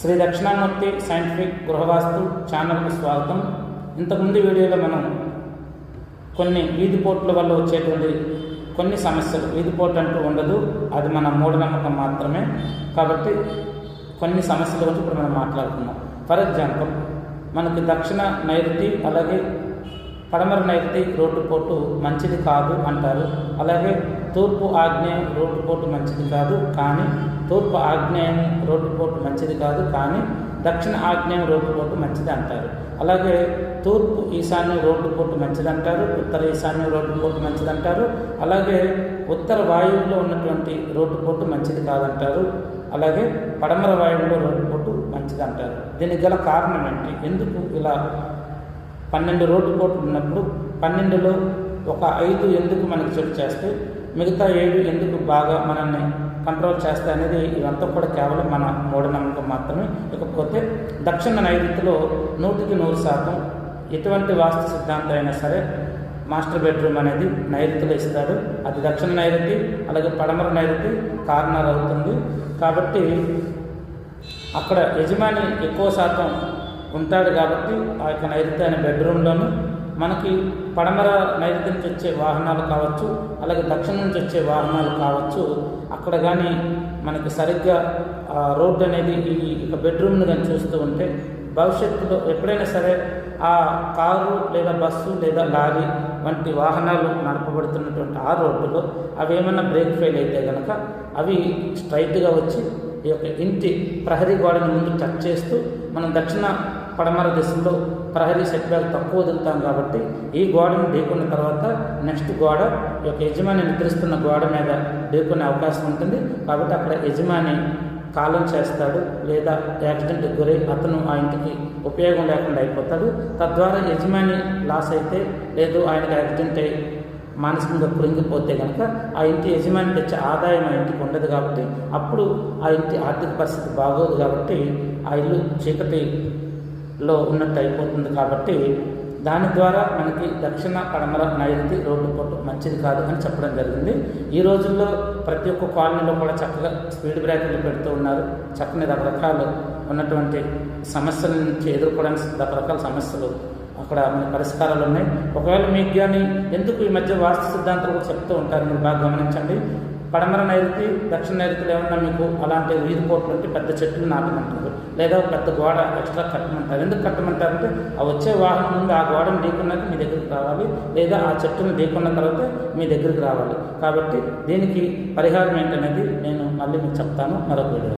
Shri Dakshinamurthy scientific గృహవాస్తు ఛానల్కు స్వాగతం. ఇంతకుముందు వీడియోలో మనం కొన్ని వీధిపోట్ల వల్ల వచ్చేటువంటి కొన్ని సమస్యలు వీధిపోటు అంటూ ఉండదు అది మన మూఢనమ్మకం మాత్రమే. కాబట్టి కొన్ని సమస్యల గురించి ఇప్పుడు మనం మాట్లాడుతున్నాం ఫర్ ఎగ్జాంపుల్ మనకి దక్షిణ నైరుతి అలాగే పడమర నైరుతి రోడ్డుపోటు మంచిది కాదు అంటారు. అలాగే తూర్పు ఆగ్నేయం రోడ్డుపోటు మంచిది కాదు కానీ తూర్పు ఆగ్నేయం రోడ్డుపోటు మంచిది కాదు కానీ దక్షిణ ఆగ్నేయం రోడ్డుపోటు మంచిది అంటారు. అలాగే తూర్పు ఈశాన్యం రోడ్డుపోటు మంచిది అంటారు ఉత్తర ఈశాన్యం రోడ్డుపోటు మంచిది అంటారు అలాగే ఉత్తర వాయువులో ఉన్నటువంటి రోడ్డుపోటు మంచిది కాదంటారు అలాగే పడమర వాయువులో రోడ్డుపోటు మంచిది అంటారు. దీనికి గల కారణం ఏంటి? ఎందుకు ఇలా పన్నెండు రోడ్డు పోర్టు ఉన్నప్పుడు పన్నెండులో ఒక ఐదు ఎందుకు మనకి చెడు చేస్తే మిగతా ఏడు ఎందుకు బాగా మనల్ని కంట్రోల్ చేస్తాయి అనేది ఇదంతా కూడా కేవలం మన మూఢనమ్మకం మాత్రమే. ఇకపోతే దక్షిణ నైరుతిలో నూటికి నూరు శాతం ఎటువంటి వాస్తు సిద్ధాంతం అయినా సరే మాస్టర్ బెడ్రూమ్ అనేది నైరుతిలో ఇస్తారు. అది దక్షిణ నైరుతి అలాగే పడమర నైరుతి కార్నర్ అవుతుంది. కాబట్టి అక్కడ యజమాని ఎక్కువ శాతం ఉంటాడు కాబట్టి ఆ యొక్క నైరుతి అనే బెడ్రూమ్లోను మనకి పడమర నైరుతి నుంచి వచ్చే వాహనాలు కావచ్చు అలాగే దక్షిణం నుంచి వచ్చే వాహనాలు కావచ్చు అక్కడ కానీ మనకి సరిగ్గా రోడ్డు అనేది ఈ యొక్క బెడ్రూమ్ను కానీ చూస్తూ ఉంటే భవిష్యత్తులో ఎప్పుడైనా సరే ఆ కారు లేదా బస్సు లేదా లారీ వంటి వాహనాలు నడపబడుతున్నటువంటి ఆ రోడ్డులో అవి ఏమైనా బ్రేక్ ఫెయిల్ అయితే కనుక అవి స్ట్రైట్గా వచ్చి ఈ యొక్క ఇంటి ప్రహరీ గోడని ముందు టచ్ చేస్తూ మనం దక్షిణ పడమర దిశలో ప్రహరీ సెట్ బ్యాక్ తక్కువ వదులుతాం కాబట్టి ఈ గోడను ఢీకున్న తర్వాత నెక్స్ట్ గోడ ఈ యొక్క యజమాని నిద్రిస్తున్న గోడ మీద ఢీకునే అవకాశం ఉంటుంది. కాబట్టి అక్కడ యజమాని కాలం చేస్తాడు లేదా యాక్సిడెంట్కి గురై అతను ఆ ఇంటికి ఉపయోగం లేకుండా అయిపోతాడు. తద్వారా యజమాని లాస్ అయితే లేదు ఆయనకి యాక్సిడెంట్ అయి మానసికంగా కృంగిపోతే కనుక ఆ ఇంటి యజమాని తెచ్చే ఆదాయం ఆ ఇంటికి ఉండదు కాబట్టి అప్పుడు ఆ ఇంటి ఆర్థిక పరిస్థితి బాగోదు కాబట్టి ఆ ఇల్లు చీకటి లో ఉన్నట్టు అయిపోతుంది కాబట్టి దాని ద్వారా మనకి దక్షిణ పడమర నైరుతి రోడ్డు పొట్టు మంచిది కాదు అని చెప్పడం జరిగింది. ఈ రోజుల్లో ప్రతి ఒక్క కాలనీలో కూడా చక్కగా స్పీడ్ బ్రేకర్లు పెడుతూ ఉన్నారు. చక్కని రకరకాలు ఉన్నటువంటి సమస్యల నుంచి ఎదుర్కోవడానికి రకరకాల సమస్యలు అక్కడ మన పరిష్కారాలు ఉన్నాయి. ఒకవేళ మీకు కానీ ఎందుకు ఈ మధ్య వాస్తు సిద్ధాంతాలు కూడా చెప్తూ ఉంటారు మీరు బాగా గమనించండి. పడమర నైరుతి దక్షిణ నైరుతిలో ఏమన్నా మీకు అలాంటి వీధి పోట్లు ఉంటే పెద్ద చెట్లు నాటమంటారు. లేదా పెద్ద గోడ ఎక్స్ట్రా కట్టమంటారు. ఎందుకు కట్టమంటారంటే ఆ వచ్చే వాహనం ముందు ఆ గోడను ఢీకున్నది మీ దగ్గరికి రావాలి. లేదా ఆ చెట్టును ఢీకున్న తర్వాత మీ దగ్గరికి రావాలి. కాబట్టి దీనికి పరిహారం ఏంటనేది నేను మళ్ళీ మీకు చెప్తాను మరొక వీడియో